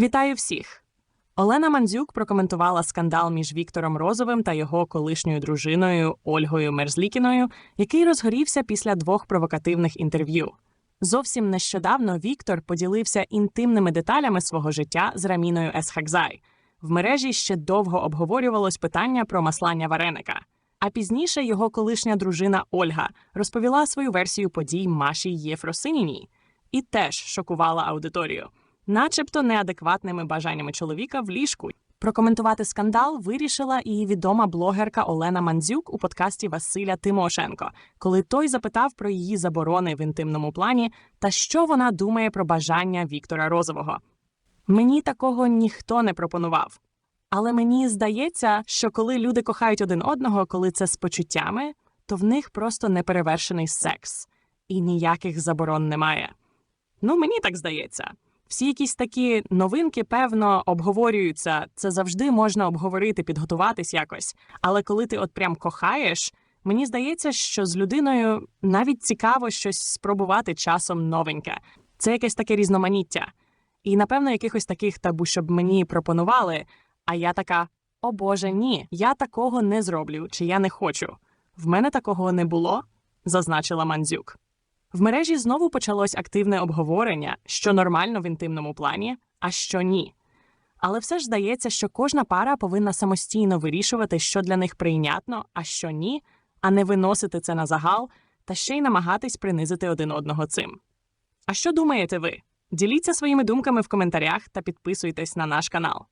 Вітаю всіх! Олена Мандзюк прокоментувала скандал між Віктором Розовим та його колишньою дружиною Ольгою Мерзлікіною, який розгорівся після двох провокативних інтерв'ю. Зовсім нещодавно Віктор поділився інтимними деталями свого життя з Раміною Есхакзай. В мережі ще довго обговорювалось питання про маслання вареника. А пізніше його колишня дружина Ольга розповіла свою версію подій Маші Єфросиніній і теж шокувала аудиторію, начебто неадекватними бажаннями чоловіка в ліжку. Прокоментувати скандал вирішила і відома блогерка Олена Мандзюк у подкасті Василя Тимошенко, коли той запитав про її заборони в інтимному плані та що вона думає про бажання Віктора Розового. Мені такого ніхто не пропонував. Але мені здається, що коли люди кохають один одного, коли це з почуттями, то в них просто неперевершений секс, і ніяких заборон немає. Ну, мені так здається. Всі якісь такі новинки, певно, обговорюються. Це завжди можна обговорити, підготуватись якось. Але коли ти от прям кохаєш, мені здається, що з людиною навіть цікаво щось спробувати часом новеньке. Це якесь таке різноманіття. І напевно якихось таких табу, щоб мені пропонували. А я така: о Боже, ні, я такого не зроблю, чи я не хочу. В мене такого не було, зазначила Мандзюк. В мережі знову почалось активне обговорення, що нормально в інтимному плані, а що ні. Але все ж здається, що кожна пара повинна самостійно вирішувати, що для них прийнятно, а що ні, а не виносити це на загал та ще й намагатись принизити один одного цим. А що думаєте ви? Діліться своїми думками в коментарях та підписуйтесь на наш канал.